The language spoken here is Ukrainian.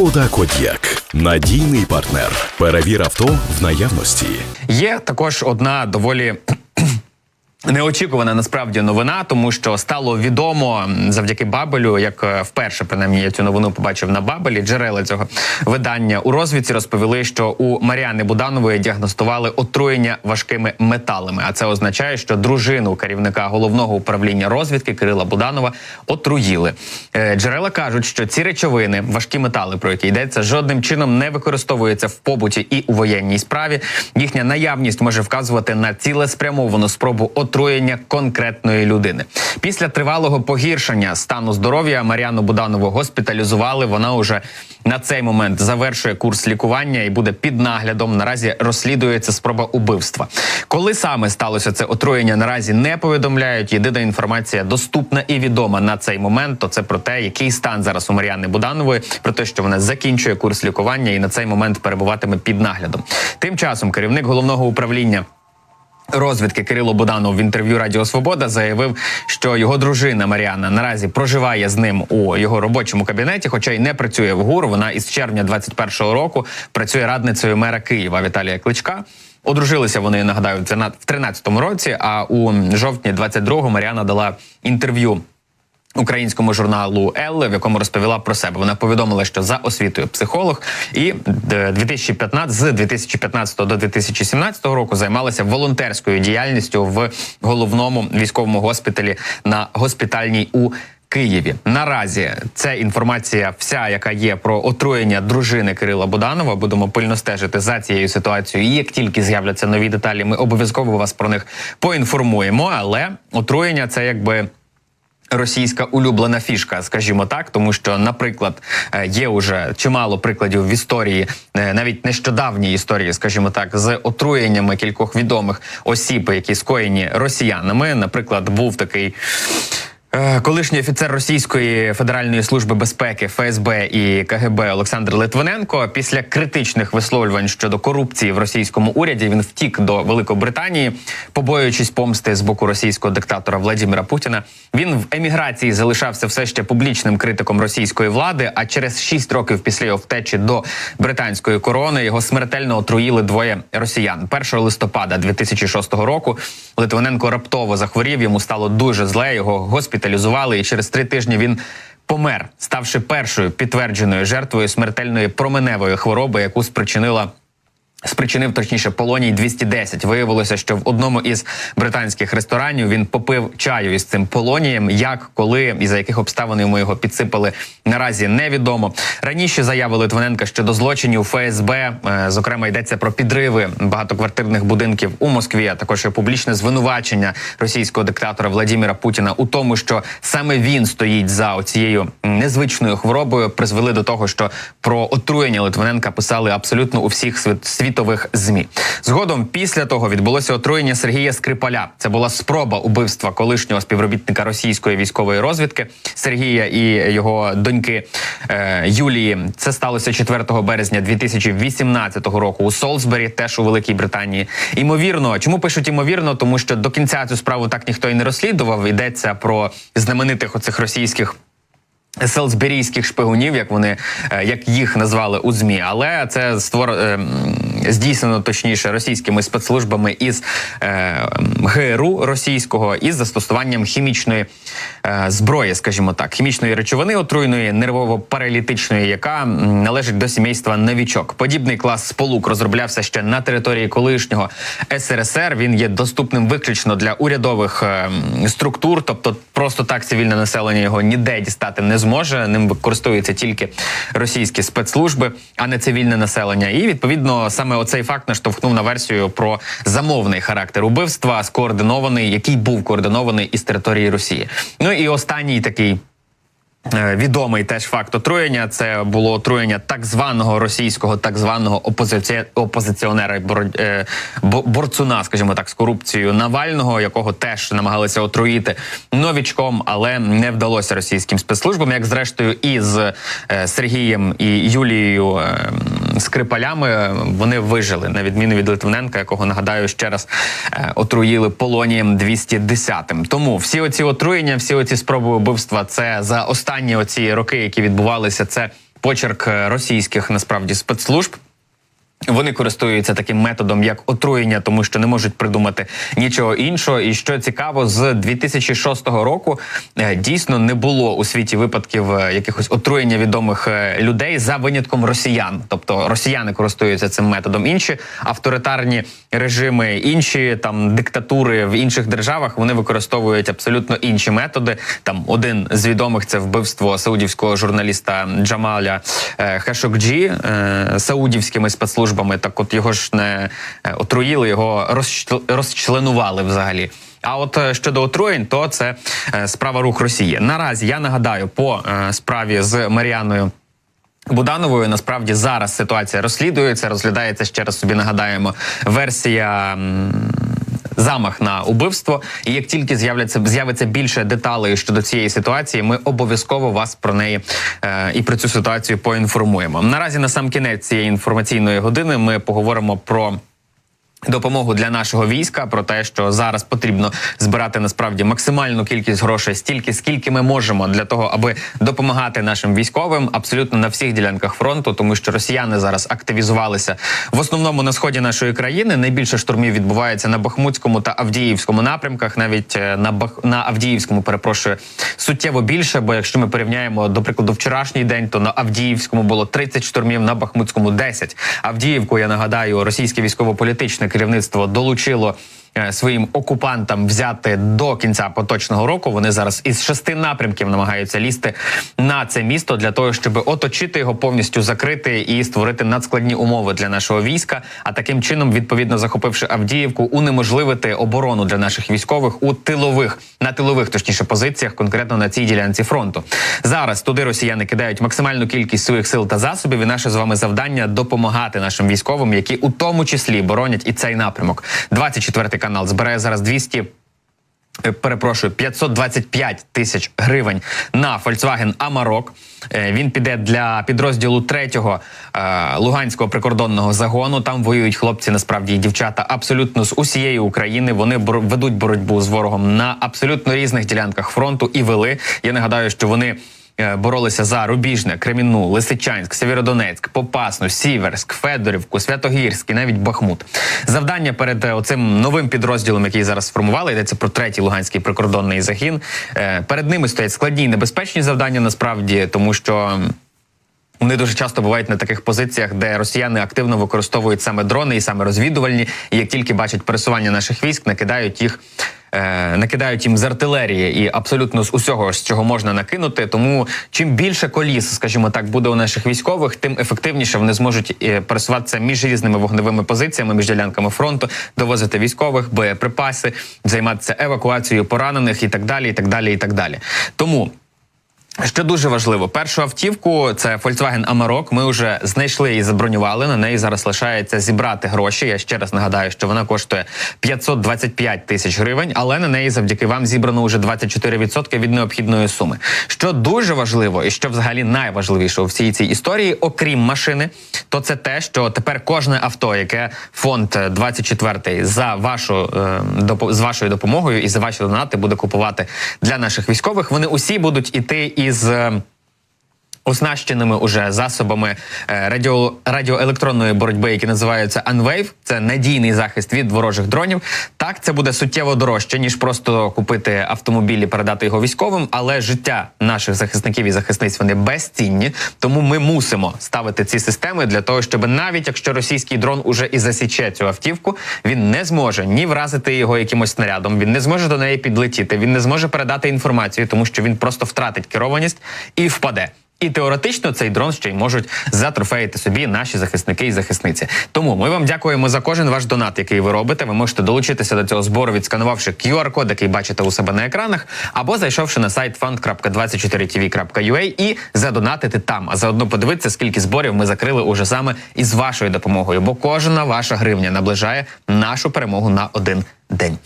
Шкода Код'як надійний партнер. Перевір авто в наявності. Є також одна доволі. Неочікувана насправді новина, тому що стало відомо завдяки Бабелю, як е, вперше принаймні я цю новину побачив на Бабелі. Джерела цього видання у розвідці розповіли, що у Маріани Буданової діагностували отруєння важкими металами. А це означає, що дружину керівника головного управління розвідки Кирила Буданова отруїли. Е, Джерела кажуть, що ці речовини, важкі метали, про які йдеться, жодним чином не використовуються в побуті і у воєнній справі. Їхня наявність може вказувати на цілеспрямовану спробу отруєння конкретної людини. Після тривалого погіршення стану здоров'я Мар'яну Буданову госпіталізували. Вона уже на цей момент завершує курс лікування і буде під наглядом. Наразі розслідується спроба убивства. Коли саме сталося це отруєння, наразі не повідомляють. Єдина інформація доступна і відома на цей момент. То це про те, який стан зараз у Мар'яни Буданової, про те, що вона закінчує курс лікування і на цей момент перебуватиме під наглядом. Тим часом керівник головного управління. Розвідки Кирило Буданов в інтерв'ю Радіо Свобода заявив, що його дружина Маріана наразі проживає з ним у його робочому кабінеті, хоча й не працює в ГУР. Вона із червня 21-го року працює радницею мера Києва Віталія Кличка. Одружилися вони нагадаю в 13-му році. А у жовтні 22-го Маріана дала інтерв'ю Українському журналу Елле, в якому розповіла про себе. Вона повідомила, що за освітою психолог, і 2015, з 2015 до 2017 року займалася волонтерською діяльністю в головному військовому госпіталі на госпітальній у Києві наразі це інформація, вся яка є про отруєння дружини Кирила Буданова. Будемо пильно стежити за цією ситуацією. І як тільки з'являться нові деталі, ми обов'язково вас про них поінформуємо. Але отруєння це якби. Російська улюблена фішка, скажімо так, тому що, наприклад, е, є уже чимало прикладів в історії, е, навіть нещодавній історії, скажімо так, з отруєннями кількох відомих осіб, які скоєні росіянами. Наприклад, був такий. Е, колишній офіцер Російської федеральної служби безпеки ФСБ і КГБ Олександр Литвиненко після критичних висловлювань щодо корупції в російському уряді він втік до Великобританії, побоюючись помсти з боку російського диктатора Владимира Путіна. Він в еміграції залишався все ще публічним критиком російської влади. А через шість років після його втечі до британської корони його смертельно отруїли двоє росіян. 1 листопада 2006 року Литвиненко раптово захворів. Йому стало дуже зле. Його госпіталізували госпіталізували, і через три тижні він помер, ставши першою підтвердженою жертвою смертельної променевої хвороби, яку спричинила Спричинив точніше полоній 210. Виявилося, що в одному із британських ресторанів він попив чаю із цим полонієм. Як, коли і за яких обставин йому його підсипали, наразі невідомо. Раніше заяви Литвиненка щодо злочинів ФСБ, е, зокрема йдеться про підриви багатоквартирних будинків у Москві. а Також і публічне звинувачення російського диктатора Владимира Путіна у тому, що саме він стоїть за цією незвичною хворобою, призвели до того, що про отруєння Литвиненка писали абсолютно у всіх світ світових змі. Згодом після того відбулося отруєння Сергія Скрипаля. Це була спроба убивства колишнього співробітника російської військової розвідки Сергія і його доньки е, Юлії. Це сталося 4 березня 2018 року у Солсбері, теж у Великій Британії. Імовірно, чому пишуть імовірно, тому що до кінця цю справу так ніхто і не розслідував. Йдеться про знаменитих оцих російських. Селсберійських шпигунів, як вони е, як їх назвали у змі, але це створ е, здійснено точніше російськими спецслужбами із е, ГРУ російського із застосуванням хімічної зброї, скажімо так, хімічної речовини отруйної нервово-паралітичної, яка належить до сімейства новічок. Подібний клас сполук розроблявся ще на території колишнього СРСР. Він є доступним виключно для урядових структур, тобто просто так цивільне населення його ніде дістати не зможе. Ним використовуються тільки російські спецслужби, а не цивільне населення. І відповідно саме оцей факт наштовхнув на версію про замовний характер убивства, скоординований, який був координований із території Росії. Ну і останній такий. Е, відомий теж факт отруєння. Це було отруєння так званого російського, так званого опозиці... опозиціонера е, борцуна, скажімо так, з корупцією Навального, якого теж намагалися отруїти новічком, але не вдалося російським спецслужбам, як зрештою, із е, Сергієм і Юлією Скрипалями вони вижили на відміну від Литвиненка, якого нагадаю ще раз отруїли полонієм 210-м. Тому всі оці отруєння, всі оці спроби вбивства це за останні останні оці роки, які відбувалися, це почерк е, російських насправді спецслужб. Вони користуються таким методом, як отруєння, тому що не можуть придумати нічого іншого. І що цікаво, з 2006 року е, дійсно не було у світі випадків е, якихось отруєння відомих е, людей за винятком росіян. Тобто росіяни користуються цим методом. Інші авторитарні режими, інші там диктатури в інших державах вони використовують абсолютно інші методи. Там один з відомих це вбивство саудівського журналіста Джамаля Хашокджі е, саудівськими спецслужбами. Так, от його ж не е, отруїли, його розчл- розчленували взагалі. А от е, щодо отруєнь, то це е, справа рух Росії. Наразі я нагадаю по справі з Маріаною. Будановою насправді зараз ситуація розслідується, розглядається ще раз собі нагадаємо версія. Замах на убивство, і як тільки з'являться з'явиться більше деталей щодо цієї ситуації, ми обов'язково вас про неї е, і про цю ситуацію поінформуємо. Наразі на сам кінець цієї інформаційної години ми поговоримо про. Допомогу для нашого війська про те, що зараз потрібно збирати насправді максимальну кількість грошей, стільки скільки ми можемо для того, аби допомагати нашим військовим абсолютно на всіх ділянках фронту, тому що росіяни зараз активізувалися в основному на сході нашої країни. Найбільше штурмів відбувається на Бахмутському та Авдіївському напрямках. Навіть е, на Бах на Авдіївському перепрошую суттєво більше. Бо якщо ми порівняємо до прикладу вчорашній день, то на Авдіївському було 30 штурмів, на Бахмутському 10. Авдіївку я нагадаю, російське військово-політичне керівництво долучило. Е, Своїм окупантам взяти до кінця поточного року вони зараз із шести напрямків намагаються лізти на це місто для того, щоб оточити його повністю закрити і створити надскладні умови для нашого війська. А таким чином, відповідно захопивши Авдіївку, унеможливити оборону для наших військових у тилових на тилових, точніше позиціях, конкретно на цій ділянці фронту. Зараз туди росіяни кидають максимальну кількість своїх сил та засобів. І наше з вами завдання допомагати нашим військовим, які у тому числі боронять і цей напрямок. 24 канал збирає зараз 200 е, Перепрошую, 525 тисяч гривень на Volkswagen Amarok. Е, Він піде для підрозділу 3-го е, Луганського прикордонного загону. Там воюють хлопці, насправді і дівчата, абсолютно з усієї України. Вони ведуть боротьбу з ворогом на абсолютно різних ділянках фронту і вели. Я нагадаю, що вони. Е, Боролися за Рубіжне, Кремінну, Лисичанськ, Сєвєродонецьк, Попасну, Сіверськ, Федорівку, Святогірськ і навіть Бахмут. Завдання перед е, оцим новим підрозділом, який зараз сформували, йдеться про третій Луганський прикордонний загін. Е, Перед ними стоять складні і небезпечні завдання насправді, тому що. вони дуже часто бувають на таких позиціях, де росіяни активно використовують саме дрони і саме розвідувальні. І як тільки бачать пересування наших військ, накидають їх. Е, Накидають їм з артилерії і абсолютно з усього, з чого можна накинути. Тому чим більше коліс, скажімо так, буде у наших військових, тим ефективніше вони зможуть е, пересуватися між різними вогневими позиціями, між ділянками фронту, довозити військових, боєприпаси, займатися евакуацією поранених і так далі. І так далі, і так далі. Тому що дуже важливо, першу автівку це Volkswagen Amarok, Ми вже знайшли і забронювали. На неї зараз лишається зібрати гроші. Я ще раз нагадаю, що вона коштує 525 тисяч гривень, але на неї завдяки вам зібрано вже 24% від необхідної суми. Що дуже важливо, і що взагалі найважливіше у всій цій історії, окрім машини, то це те, що тепер кожне авто, яке фонд е, 24 за вашу е, з вашою допомогою і за ваші донати буде купувати для наших військових. Вони усі будуть іти із. Оснащеними уже засобами е, радіо, радіоелектронної боротьби, які називаються Unwave. Це надійний захист від ворожих дронів. Так, це буде суттєво дорожче, ніж просто купити автомобіль і передати його військовим. Але життя наших захисників і захисниць вони безцінні. Тому ми мусимо ставити ці системи для того, щоб навіть якщо російський дрон уже і засіче цю автівку, він не зможе ні вразити його якимось снарядом, він не зможе до неї підлетіти, він не зможе передати інформацію, тому що він просто втратить керованість і впаде. І теоретично цей дрон ще й можуть затрофеїти собі наші захисники і захисниці. Тому ми вам дякуємо за кожен ваш донат, який ви робите. Ви можете долучитися до цього збору, відсканувавши QR-код, який бачите у себе на екранах, або зайшовши на сайт fund.24tv.ua і задонатити там. А заодно подивитися, скільки зборів ми закрили уже саме із вашою допомогою. Бо кожна ваша гривня наближає нашу перемогу на один день.